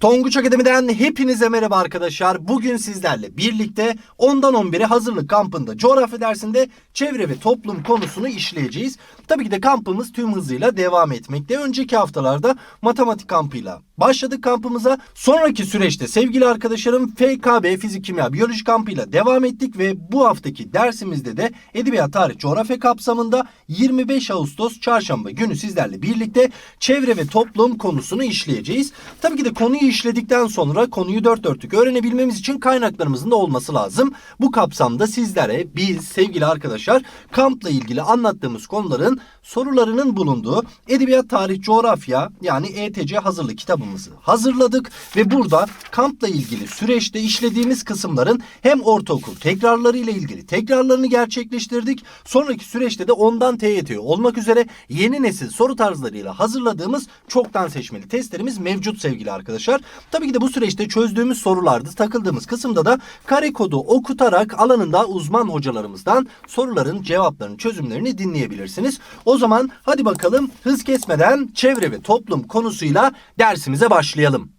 Tonguç Akademi'den hepinize merhaba arkadaşlar. Bugün sizlerle birlikte 10'dan 11'e hazırlık kampında coğrafya dersinde çevre ve toplum konusunu işleyeceğiz. Tabii ki de kampımız tüm hızıyla devam etmekte. Önceki haftalarda matematik kampıyla başladık kampımıza. Sonraki süreçte sevgili arkadaşlarım FKB fizik kimya biyoloji kampıyla devam ettik ve bu haftaki dersimizde de edebiyat tarih coğrafya kapsamında 25 Ağustos çarşamba günü sizlerle birlikte çevre ve toplum konusunu işleyeceğiz. Tabii ki de konuyu işledikten sonra konuyu dört dörtlük öğrenebilmemiz için kaynaklarımızın da olması lazım. Bu kapsamda sizlere biz sevgili arkadaşlar kampla ilgili anlattığımız konuların sorularının bulunduğu edebiyat tarih coğrafya yani ETC hazırlık kitabımızı hazırladık ve burada kampla ilgili süreçte işlediğimiz kısımların hem ortaokul tekrarları ile ilgili tekrarlarını gerçekleştirdik. Sonraki süreçte de ondan TYT olmak üzere yeni nesil soru tarzlarıyla hazırladığımız çoktan seçmeli testlerimiz mevcut sevgili arkadaşlar. Tabii ki de bu süreçte çözdüğümüz sorularda takıldığımız kısımda da kare kodu okutarak alanında uzman hocalarımızdan soruların cevaplarını çözümlerini dinleyebilirsiniz. O zaman hadi bakalım hız kesmeden çevre ve toplum konusuyla dersimize başlayalım.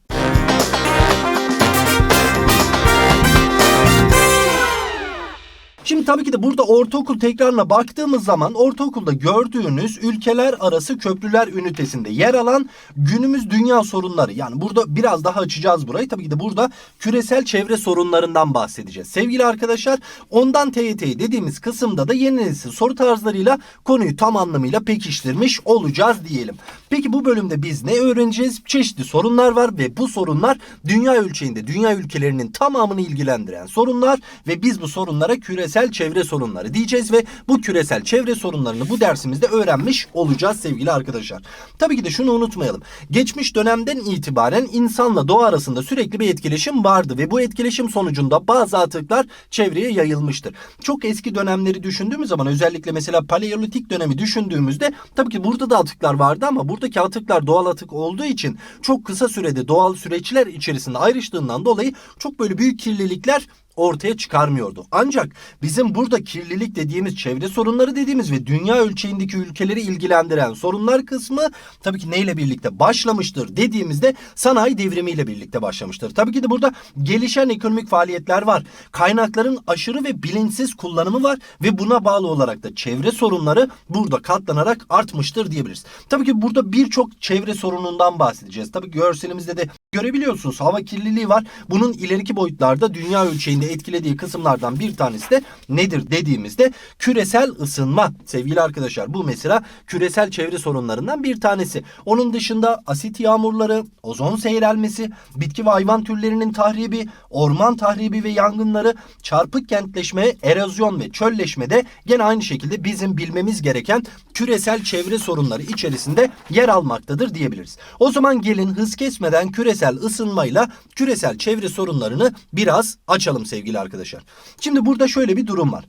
Şimdi tabii ki de burada ortaokul tekrarına baktığımız zaman ortaokulda gördüğünüz ülkeler arası köprüler ünitesinde yer alan günümüz dünya sorunları. Yani burada biraz daha açacağız burayı. Tabii ki de burada küresel çevre sorunlarından bahsedeceğiz. Sevgili arkadaşlar ondan TYT dediğimiz kısımda da yeni nesil soru tarzlarıyla konuyu tam anlamıyla pekiştirmiş olacağız diyelim. Peki bu bölümde biz ne öğreneceğiz? Çeşitli sorunlar var ve bu sorunlar dünya ölçeğinde dünya ülkelerinin tamamını ilgilendiren sorunlar ve biz bu sorunlara küresel çevre sorunları diyeceğiz ve bu küresel çevre sorunlarını bu dersimizde öğrenmiş olacağız sevgili arkadaşlar. Tabii ki de şunu unutmayalım. Geçmiş dönemden itibaren insanla doğa arasında sürekli bir etkileşim vardı ve bu etkileşim sonucunda bazı atıklar çevreye yayılmıştır. Çok eski dönemleri düşündüğümüz zaman özellikle mesela paleolitik dönemi düşündüğümüzde tabii ki burada da atıklar vardı ama buradaki atıklar doğal atık olduğu için çok kısa sürede doğal süreçler içerisinde ayrıştığından dolayı çok böyle büyük kirlilikler ortaya çıkarmıyordu. Ancak bizim burada kirlilik dediğimiz çevre sorunları dediğimiz ve dünya ölçeğindeki ülkeleri ilgilendiren sorunlar kısmı tabii ki neyle birlikte başlamıştır dediğimizde sanayi devrimiyle birlikte başlamıştır. Tabii ki de burada gelişen ekonomik faaliyetler var. Kaynakların aşırı ve bilinçsiz kullanımı var ve buna bağlı olarak da çevre sorunları burada katlanarak artmıştır diyebiliriz. Tabii ki burada birçok çevre sorunundan bahsedeceğiz. Tabii görselimizde de görebiliyorsunuz hava kirliliği var. Bunun ileriki boyutlarda dünya ölçeğinde etkilediği kısımlardan bir tanesi de nedir dediğimizde küresel ısınma. Sevgili arkadaşlar bu mesela küresel çevre sorunlarından bir tanesi. Onun dışında asit yağmurları, ozon seyrelmesi, bitki ve hayvan türlerinin tahribi, orman tahribi ve yangınları, çarpık kentleşme, erozyon ve çölleşme de gene aynı şekilde bizim bilmemiz gereken küresel çevre sorunları içerisinde yer almaktadır diyebiliriz. O zaman gelin hız kesmeden küresel ısınmayla küresel çevre sorunlarını biraz açalım sevgili arkadaşlar. Şimdi burada şöyle bir durum var.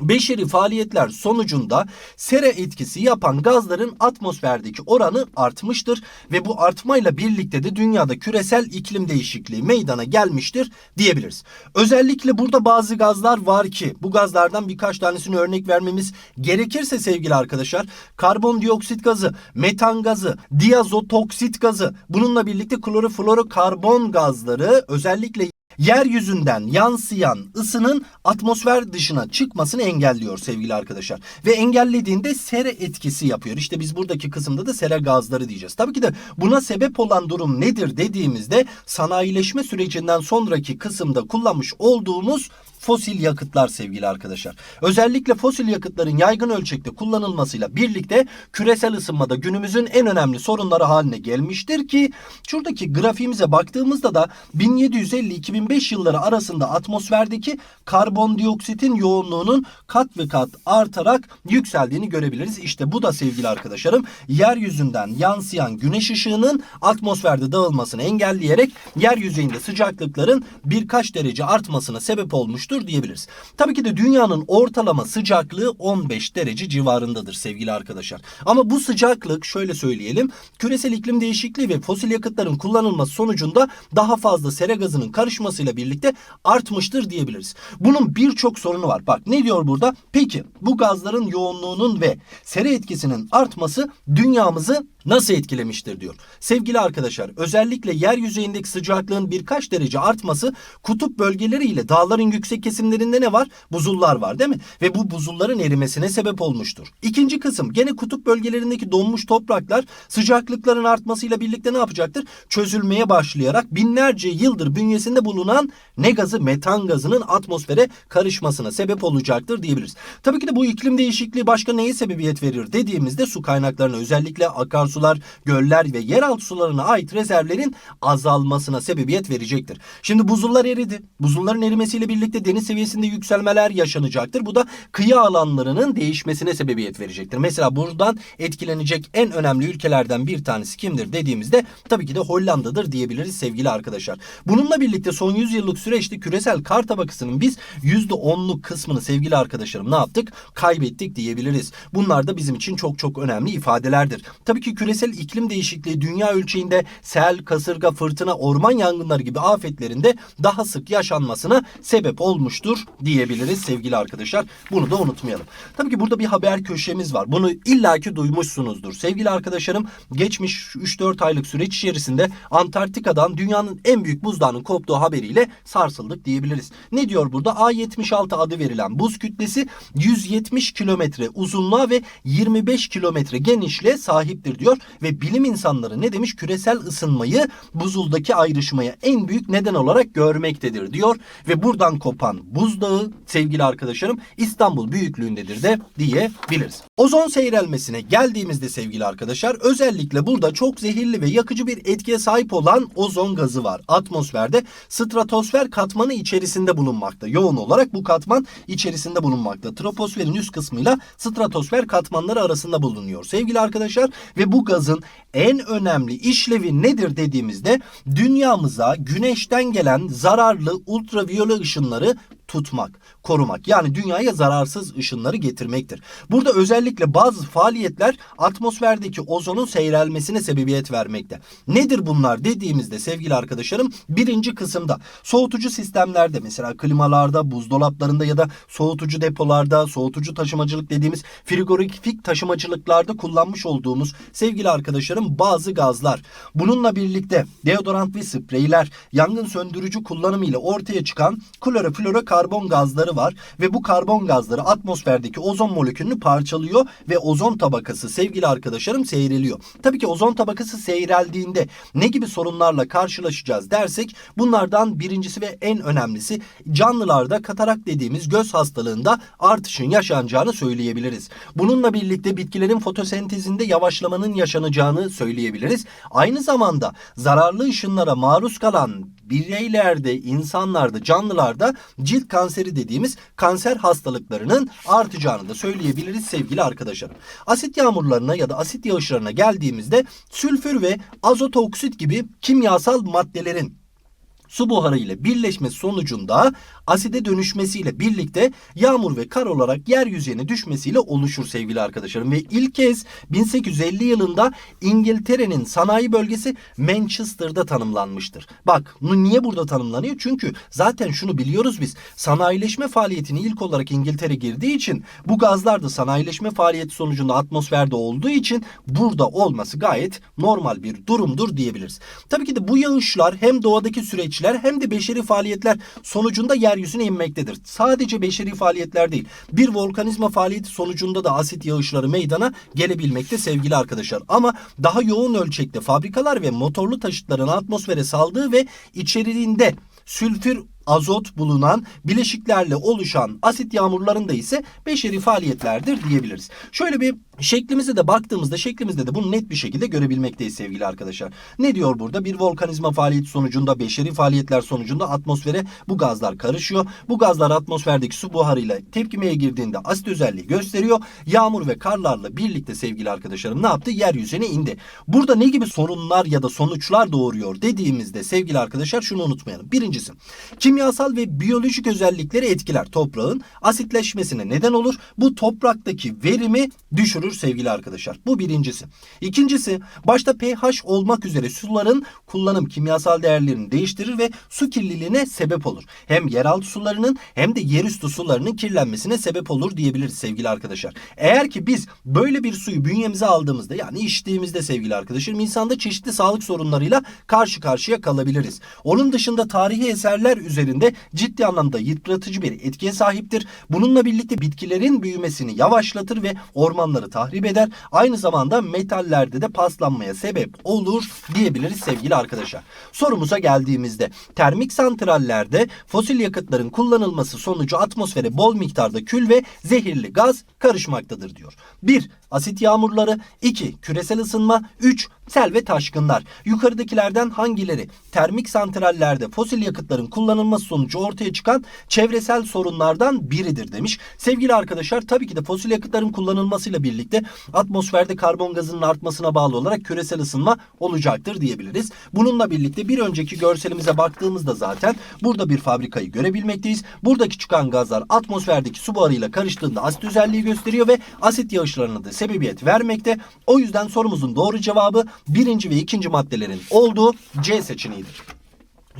Beşeri faaliyetler sonucunda sera etkisi yapan gazların atmosferdeki oranı artmıştır ve bu artmayla birlikte de dünyada küresel iklim değişikliği meydana gelmiştir diyebiliriz. Özellikle burada bazı gazlar var ki bu gazlardan birkaç tanesini örnek vermemiz gerekirse sevgili arkadaşlar karbondioksit gazı, metan gazı, diazotoksit gazı bununla birlikte kloroflorokarbon gazları özellikle yeryüzünden yansıyan ısının atmosfer dışına çıkmasını engelliyor sevgili arkadaşlar. Ve engellediğinde sera etkisi yapıyor. İşte biz buradaki kısımda da sera gazları diyeceğiz. Tabii ki de buna sebep olan durum nedir dediğimizde sanayileşme sürecinden sonraki kısımda kullanmış olduğumuz fosil yakıtlar sevgili arkadaşlar. Özellikle fosil yakıtların yaygın ölçekte kullanılmasıyla birlikte küresel ısınmada günümüzün en önemli sorunları haline gelmiştir ki şuradaki grafiğimize baktığımızda da 1750-2005 yılları arasında atmosferdeki karbondioksitin yoğunluğunun kat ve kat artarak yükseldiğini görebiliriz. İşte bu da sevgili arkadaşlarım yeryüzünden yansıyan güneş ışığının atmosferde dağılmasını engelleyerek yeryüzeyinde sıcaklıkların birkaç derece artmasına sebep olmuştur diyebiliriz. Tabii ki de dünyanın ortalama sıcaklığı 15 derece civarındadır sevgili arkadaşlar. Ama bu sıcaklık şöyle söyleyelim küresel iklim değişikliği ve fosil yakıtların kullanılması sonucunda daha fazla sera gazının karışmasıyla birlikte artmıştır diyebiliriz. Bunun birçok sorunu var. Bak ne diyor burada? Peki bu gazların yoğunluğunun ve sera etkisinin artması dünyamızı nasıl etkilemiştir diyor. Sevgili arkadaşlar özellikle yeryüzeyindeki sıcaklığın birkaç derece artması kutup bölgeleri ile dağların yüksek kesimlerinde ne var? Buzullar var değil mi? Ve bu buzulların erimesine sebep olmuştur. İkinci kısım gene kutup bölgelerindeki donmuş topraklar sıcaklıkların artmasıyla birlikte ne yapacaktır? Çözülmeye başlayarak binlerce yıldır bünyesinde bulunan ne gazı metan gazının atmosfere karışmasına sebep olacaktır diyebiliriz. Tabii ki de bu iklim değişikliği başka neye sebebiyet verir dediğimizde su kaynaklarına özellikle akarsular, göller ve yeraltı sularına ait rezervlerin azalmasına sebebiyet verecektir. Şimdi buzullar eridi. Buzulların erimesiyle birlikte deniz seviyesinde yükselmeler yaşanacaktır. Bu da kıyı alanlarının değişmesine sebebiyet verecektir. Mesela buradan etkilenecek en önemli ülkelerden bir tanesi kimdir dediğimizde tabii ki de Hollanda'dır diyebiliriz sevgili arkadaşlar. Bununla birlikte son 100 yıllık süreçte küresel kar tabakasının biz %10'luk kısmını sevgili arkadaşlarım ne yaptık? Kaybettik diyebiliriz. Bunlar da bizim için çok çok önemli ifadelerdir. Tabii ki küresel iklim değişikliği dünya ölçeğinde sel, kasırga, fırtına, orman yangınları gibi afetlerinde daha sık yaşanmasına sebep olmuştur diyebiliriz sevgili arkadaşlar. Bunu da unutmayalım. Tabii ki burada bir haber köşemiz var. Bunu illaki duymuşsunuzdur. Sevgili arkadaşlarım geçmiş 3-4 aylık süreç içerisinde Antarktika'dan dünyanın en büyük buzdağının koptuğu haberiyle sarsıldık diyebiliriz. Ne diyor burada? A76 adı verilen buz kütlesi 170 kilometre uzunluğa ve 25 kilometre genişliğe sahiptir diyor ve bilim insanları ne demiş? Küresel ısınmayı buzuldaki ayrışmaya en büyük neden olarak görmektedir diyor ve buradan kopan buzdağı sevgili arkadaşlarım İstanbul büyüklüğündedir de diyebiliriz. Ozon seyrelmesine geldiğimizde sevgili arkadaşlar özellikle burada çok zehirli ve yakıcı bir etkiye sahip olan ozon gazı var. Atmosferde stratosfer katmanı içerisinde bulunmakta. Yoğun olarak bu katman içerisinde bulunmakta. Troposferin üst kısmıyla stratosfer katmanları arasında bulunuyor. Sevgili arkadaşlar ve bu gazın en önemli işlevi nedir dediğimizde dünyamıza güneşten gelen zararlı ultraviyole ışınları tutmak, korumak. Yani dünyaya zararsız ışınları getirmektir. Burada özellikle bazı faaliyetler atmosferdeki ozonun seyrelmesine sebebiyet vermekte. Nedir bunlar dediğimizde sevgili arkadaşlarım birinci kısımda soğutucu sistemlerde mesela klimalarda, buzdolaplarında ya da soğutucu depolarda, soğutucu taşımacılık dediğimiz frigorifik taşımacılıklarda kullanmış olduğumuz sevgili arkadaşlarım bazı gazlar. Bununla birlikte deodorant ve spreyler, yangın söndürücü kullanımıyla ortaya çıkan kloroflorokarbon gazları var ve bu karbon gazları atmosferdeki ozon molekülünü parçalıyor ve ozon tabakası sevgili arkadaşlarım seyreliyor. Tabii ki ozon tabakası seyreldiğinde ne gibi sorunlarla karşılaşacağız dersek bunlardan birincisi ve en önemlisi canlılarda katarak dediğimiz göz hastalığında artışın yaşanacağını söyleyebiliriz. Bununla birlikte bitkilerin fotosentezinde yavaşlamanın yaşanacağını söyleyebiliriz. Aynı zamanda zararlı ışınlara maruz kalan bireylerde, insanlarda, canlılarda cilt kanseri dediğimiz kanser hastalıklarının artacağını da söyleyebiliriz sevgili arkadaşlarım. Asit yağmurlarına ya da asit yağışlarına geldiğimizde sülfür ve azot oksit gibi kimyasal maddelerin su buharı ile birleşmesi sonucunda aside dönüşmesiyle birlikte yağmur ve kar olarak yeryüzüne düşmesiyle oluşur sevgili arkadaşlarım. Ve ilk kez 1850 yılında İngiltere'nin sanayi bölgesi Manchester'da tanımlanmıştır. Bak niye burada tanımlanıyor? Çünkü zaten şunu biliyoruz biz. Sanayileşme faaliyetini ilk olarak İngiltere girdiği için bu gazlar da sanayileşme faaliyeti sonucunda atmosferde olduğu için burada olması gayet normal bir durumdur diyebiliriz. Tabii ki de bu yağışlar hem doğadaki süreçler hem de beşeri faaliyetler sonucunda yeryüzüne inmektedir. Sadece beşeri faaliyetler değil. Bir volkanizma faaliyeti sonucunda da asit yağışları meydana gelebilmekte sevgili arkadaşlar. Ama daha yoğun ölçekte fabrikalar ve motorlu taşıtların atmosfere saldığı ve içeriğinde sülfür azot bulunan bileşiklerle oluşan asit yağmurlarında ise beşeri faaliyetlerdir diyebiliriz. Şöyle bir şeklimize de baktığımızda şeklimizde de bunu net bir şekilde görebilmekteyiz sevgili arkadaşlar. Ne diyor burada? Bir volkanizma faaliyeti sonucunda beşeri faaliyetler sonucunda atmosfere bu gazlar karışıyor. Bu gazlar atmosferdeki su buharıyla tepkimeye girdiğinde asit özelliği gösteriyor. Yağmur ve karlarla birlikte sevgili arkadaşlarım ne yaptı? Yeryüzüne indi. Burada ne gibi sorunlar ya da sonuçlar doğuruyor dediğimizde sevgili arkadaşlar şunu unutmayalım. Birincisi Kimyasal ve biyolojik özellikleri etkiler toprağın. Asitleşmesine neden olur. Bu topraktaki verimi düşürür sevgili arkadaşlar. Bu birincisi. İkincisi başta pH olmak üzere suların kullanım kimyasal değerlerini değiştirir ve su kirliliğine sebep olur. Hem yeraltı sularının hem de yerüstü sularının kirlenmesine sebep olur diyebiliriz sevgili arkadaşlar. Eğer ki biz böyle bir suyu bünyemize aldığımızda yani içtiğimizde sevgili arkadaşlarım insanda çeşitli sağlık sorunlarıyla karşı karşıya kalabiliriz. Onun dışında tarihi eserler üzerinde ciddi anlamda yıpratıcı bir etkiye sahiptir. Bununla birlikte bitkilerin büyümesini yavaşlatır ve ormanları tahrip eder. Aynı zamanda metallerde de paslanmaya sebep olur diyebiliriz sevgili arkadaşlar. Sorumuza geldiğimizde termik santrallerde fosil yakıtların kullanılması sonucu atmosfere bol miktarda kül ve zehirli gaz karışmaktadır diyor. 1. Asit yağmurları 2. Küresel ısınma 3. Sel ve taşkınlar. Yukarıdakilerden hangileri termik santrallerde fosil yakıtların kullanılması sonucu ortaya çıkan çevresel sorunlardan biridir demiş. Sevgili arkadaşlar tabii ki de fosil yakıtların kullanılmasıyla birlikte atmosferde karbon gazının artmasına bağlı olarak küresel ısınma olacaktır diyebiliriz. Bununla birlikte bir önceki görselimize baktığımızda zaten burada bir fabrikayı görebilmekteyiz. Buradaki çıkan gazlar atmosferdeki su buharıyla karıştığında asit özelliği gösteriyor ve asit yağışlarına da sebebiyet vermekte. O yüzden sorumuzun doğru cevabı birinci ve ikinci maddelerin olduğu C seçeneğidir.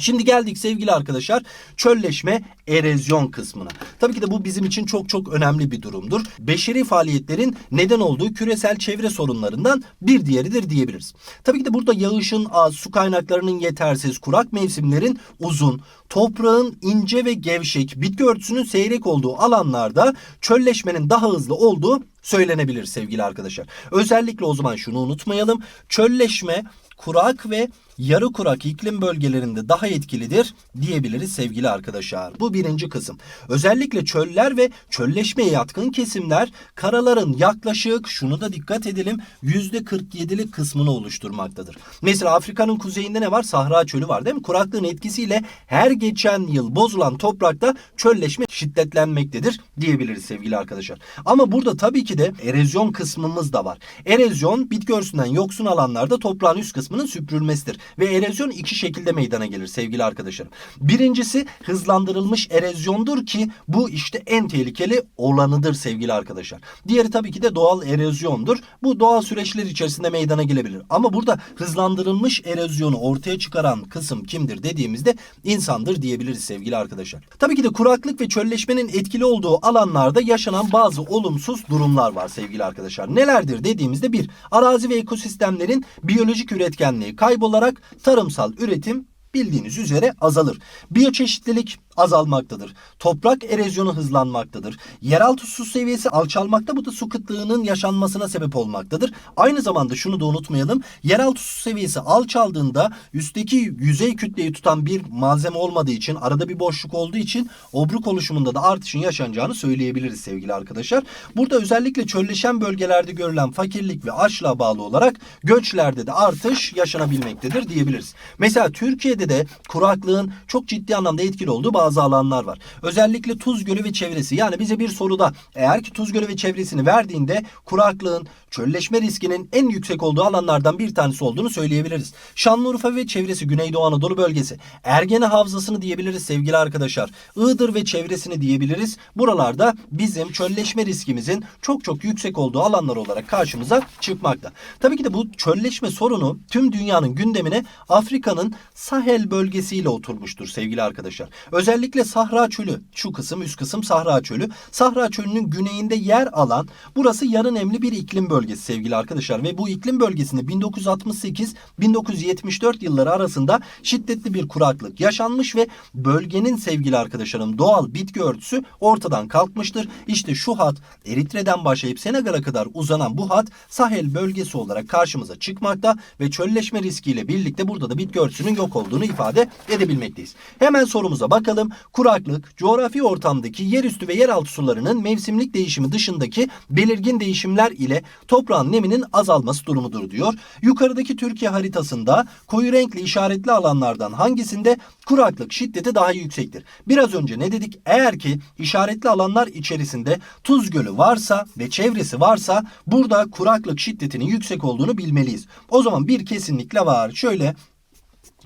Şimdi geldik sevgili arkadaşlar çölleşme erozyon kısmına. Tabii ki de bu bizim için çok çok önemli bir durumdur. Beşeri faaliyetlerin neden olduğu küresel çevre sorunlarından bir diğeridir diyebiliriz. Tabii ki de burada yağışın az, su kaynaklarının yetersiz, kurak mevsimlerin uzun, toprağın ince ve gevşek, bitki örtüsünün seyrek olduğu alanlarda çölleşmenin daha hızlı olduğu söylenebilir sevgili arkadaşlar. Özellikle o zaman şunu unutmayalım. Çölleşme kurak ve yarı kurak iklim bölgelerinde daha etkilidir diyebiliriz sevgili arkadaşlar. Bu birinci kısım. Özellikle çöller ve çölleşmeye yatkın kesimler karaların yaklaşık şunu da dikkat edelim %47'lik kısmını oluşturmaktadır. Mesela Afrika'nın kuzeyinde ne var? Sahra çölü var değil mi? Kuraklığın etkisiyle her geçen yıl bozulan toprakta çölleşme şiddetlenmektedir diyebiliriz sevgili arkadaşlar. Ama burada tabii ki de erozyon kısmımız da var. Erozyon bitki örtüsünden yoksun alanlarda toprağın üst kısmının süpürülmesidir. Ve erozyon iki şekilde meydana gelir sevgili arkadaşlarım. Birincisi hızlandırılmış erozyondur ki bu işte en tehlikeli olanıdır sevgili arkadaşlar. Diğeri tabii ki de doğal erozyondur. Bu doğal süreçler içerisinde meydana gelebilir. Ama burada hızlandırılmış erozyonu ortaya çıkaran kısım kimdir dediğimizde insandır diyebiliriz sevgili arkadaşlar. Tabii ki de kuraklık ve çölleşmenin etkili olduğu alanlarda yaşanan bazı olumsuz durumlar var sevgili arkadaşlar. Nelerdir dediğimizde bir arazi ve ekosistemlerin biyolojik üretkenliği kaybolarak tarımsal üretim bildiğiniz üzere azalır. Biyoçeşitlilik azalmaktadır. Toprak erozyonu hızlanmaktadır. Yeraltı su seviyesi alçalmakta bu da su kıtlığının yaşanmasına sebep olmaktadır. Aynı zamanda şunu da unutmayalım. Yeraltı su seviyesi alçaldığında üstteki yüzey kütleyi tutan bir malzeme olmadığı için arada bir boşluk olduğu için obruk oluşumunda da artışın yaşanacağını söyleyebiliriz sevgili arkadaşlar. Burada özellikle çölleşen bölgelerde görülen fakirlik ve açlığa bağlı olarak göçlerde de artış yaşanabilmektedir diyebiliriz. Mesela Türkiye'de de kuraklığın çok ciddi anlamda etkili olduğu bazı alanlar var. Özellikle Tuz Gölü ve çevresi. Yani bize bir soruda eğer ki Tuz Gölü ve çevresini verdiğinde kuraklığın, çölleşme riskinin en yüksek olduğu alanlardan bir tanesi olduğunu söyleyebiliriz. Şanlıurfa ve çevresi Güneydoğu Anadolu bölgesi. Ergene Havzası'nı diyebiliriz sevgili arkadaşlar. Iğdır ve çevresini diyebiliriz. Buralarda bizim çölleşme riskimizin çok çok yüksek olduğu alanlar olarak karşımıza çıkmakta. Tabii ki de bu çölleşme sorunu tüm dünyanın gündemine Afrika'nın Sahel bölgesiyle oturmuştur sevgili arkadaşlar. Özellikle Sahra Çölü, şu kısım üst kısım Sahra Çölü. Sahra Çölü'nün güneyinde yer alan burası yarı nemli bir iklim bölgesi sevgili arkadaşlar. Ve bu iklim bölgesinde 1968-1974 yılları arasında şiddetli bir kuraklık yaşanmış ve bölgenin sevgili arkadaşlarım doğal bitki örtüsü ortadan kalkmıştır. İşte şu hat Eritre'den başlayıp Senegal'a kadar uzanan bu hat Sahel bölgesi olarak karşımıza çıkmakta ve çölleşme riskiyle birlikte burada da bitki örtüsünün yok olduğunu ifade edebilmekteyiz. Hemen sorumuza bakalım. Kuraklık, coğrafi ortamdaki yerüstü ve yeraltı sularının mevsimlik değişimi dışındaki belirgin değişimler ile toprağın neminin azalması durumudur diyor. Yukarıdaki Türkiye haritasında koyu renkli işaretli alanlardan hangisinde kuraklık şiddeti daha yüksektir? Biraz önce ne dedik? Eğer ki işaretli alanlar içerisinde Tuz Gölü varsa ve çevresi varsa burada kuraklık şiddetinin yüksek olduğunu bilmeliyiz. O zaman bir kesinlikle var. Şöyle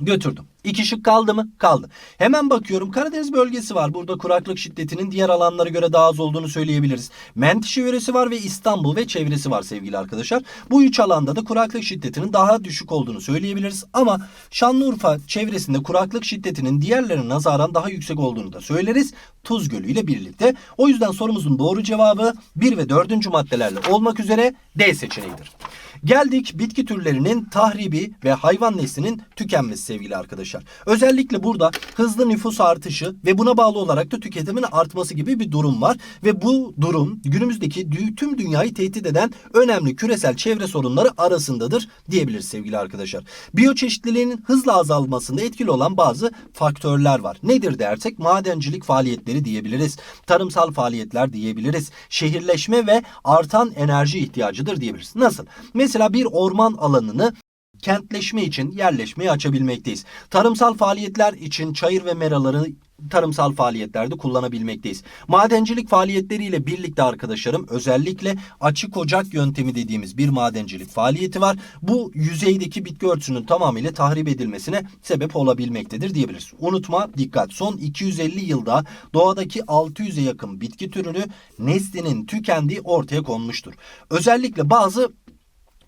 Götürdüm. İki şık kaldı mı? Kaldı. Hemen bakıyorum Karadeniz bölgesi var. Burada kuraklık şiddetinin diğer alanlara göre daha az olduğunu söyleyebiliriz. Menteşe yöresi var ve İstanbul ve çevresi var sevgili arkadaşlar. Bu üç alanda da kuraklık şiddetinin daha düşük olduğunu söyleyebiliriz. Ama Şanlıurfa çevresinde kuraklık şiddetinin diğerlerine nazaran daha yüksek olduğunu da söyleriz. Tuz Gölü ile birlikte. O yüzden sorumuzun doğru cevabı 1 ve 4. maddelerle olmak üzere D seçeneğidir. Geldik bitki türlerinin tahribi ve hayvan neslinin tükenmesi sevgili arkadaşlar. Özellikle burada hızlı nüfus artışı ve buna bağlı olarak da tüketimin artması gibi bir durum var. Ve bu durum günümüzdeki tüm dünyayı tehdit eden önemli küresel çevre sorunları arasındadır diyebiliriz sevgili arkadaşlar. Biyoçeşitliliğin hızla azalmasında etkili olan bazı faktörler var. Nedir dersek madencilik faaliyetleri diyebiliriz. Tarımsal faaliyetler diyebiliriz. Şehirleşme ve artan enerji ihtiyacıdır diyebiliriz. Nasıl? Mesela bir orman alanını kentleşme için yerleşmeyi açabilmekteyiz. Tarımsal faaliyetler için çayır ve meraları tarımsal faaliyetlerde kullanabilmekteyiz. Madencilik faaliyetleriyle birlikte arkadaşlarım özellikle açık ocak yöntemi dediğimiz bir madencilik faaliyeti var. Bu yüzeydeki bitki örtüsünün tamamıyla tahrip edilmesine sebep olabilmektedir diyebiliriz. Unutma dikkat son 250 yılda doğadaki 600'e yakın bitki türünü neslinin tükendiği ortaya konmuştur. Özellikle bazı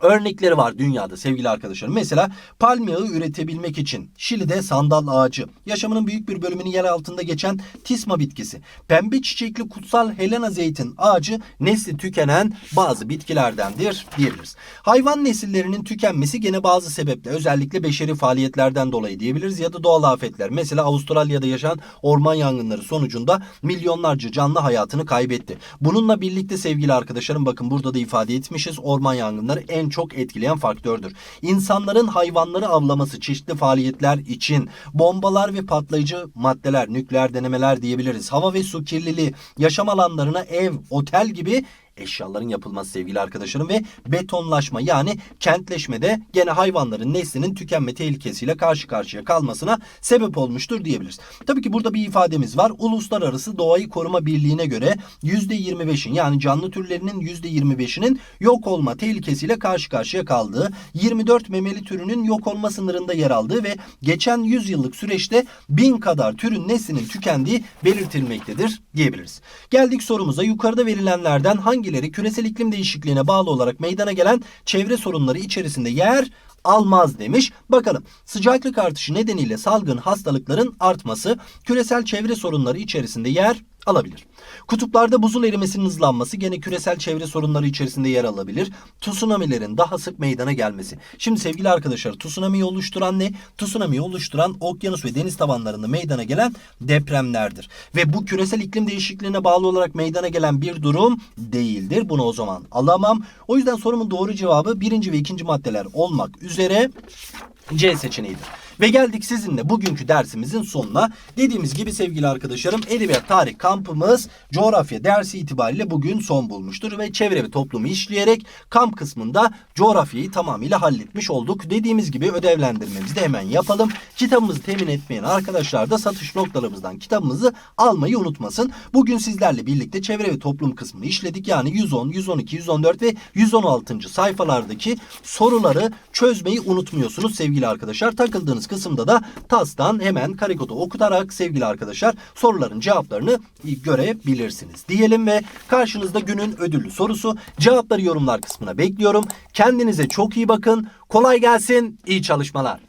Örnekleri var dünyada sevgili arkadaşlarım. Mesela palm yağı üretebilmek için Şili'de sandal ağacı, yaşamının büyük bir bölümünün yer altında geçen tisma bitkisi, pembe çiçekli kutsal Helena zeytin ağacı nesli tükenen bazı bitkilerdendir diyebiliriz. Hayvan nesillerinin tükenmesi gene bazı sebeple özellikle beşeri faaliyetlerden dolayı diyebiliriz ya da doğal afetler. Mesela Avustralya'da yaşanan orman yangınları sonucunda milyonlarca canlı hayatını kaybetti. Bununla birlikte sevgili arkadaşlarım bakın burada da ifade etmişiz orman yangınları en çok etkileyen faktördür. İnsanların hayvanları avlaması çeşitli faaliyetler için bombalar ve patlayıcı maddeler, nükleer denemeler diyebiliriz. Hava ve su kirliliği, yaşam alanlarına ev, otel gibi eşyaların yapılması sevgili arkadaşlarım ve betonlaşma yani kentleşmede gene hayvanların neslinin tükenme tehlikesiyle karşı karşıya kalmasına sebep olmuştur diyebiliriz. Tabii ki burada bir ifademiz var. Uluslararası Doğayı Koruma Birliği'ne göre %25'in yani canlı türlerinin %25'inin yok olma tehlikesiyle karşı karşıya kaldığı, 24 memeli türünün yok olma sınırında yer aldığı ve geçen 100 yıllık süreçte 1000 kadar türün neslinin tükendiği belirtilmektedir diyebiliriz. Geldik sorumuza. Yukarıda verilenlerden hangileri küresel iklim değişikliğine bağlı olarak meydana gelen çevre sorunları içerisinde yer almaz demiş. Bakalım sıcaklık artışı nedeniyle salgın hastalıkların artması küresel çevre sorunları içerisinde yer alabilir. Kutuplarda buzul erimesinin hızlanması gene küresel çevre sorunları içerisinde yer alabilir. Tsunamilerin daha sık meydana gelmesi. Şimdi sevgili arkadaşlar tsunamiyi oluşturan ne? Tsunamiyi oluşturan okyanus ve deniz tabanlarında meydana gelen depremlerdir. Ve bu küresel iklim değişikliğine bağlı olarak meydana gelen bir durum değildir. Bunu o zaman alamam. O yüzden sorumun doğru cevabı birinci ve ikinci maddeler olmak üzere C seçeneğidir. Ve geldik sizinle bugünkü dersimizin sonuna. Dediğimiz gibi sevgili arkadaşlarım edebiyat tarih kampımız coğrafya dersi itibariyle bugün son bulmuştur. Ve çevre ve toplumu işleyerek kamp kısmında coğrafyayı tamamıyla halletmiş olduk. Dediğimiz gibi ödevlendirmemizi de hemen yapalım. Kitabımızı temin etmeyen arkadaşlar da satış noktalarımızdan kitabımızı almayı unutmasın. Bugün sizlerle birlikte çevre ve toplum kısmını işledik. Yani 110, 112, 114 ve 116. sayfalardaki soruları çözmeyi unutmuyorsunuz sevgili arkadaşlar. Takıldığınız kısımda da TAS'tan hemen karekodu okutarak sevgili arkadaşlar soruların cevaplarını görebilirsiniz. Diyelim ve karşınızda günün ödüllü sorusu. Cevapları yorumlar kısmına bekliyorum. Kendinize çok iyi bakın. Kolay gelsin. İyi çalışmalar.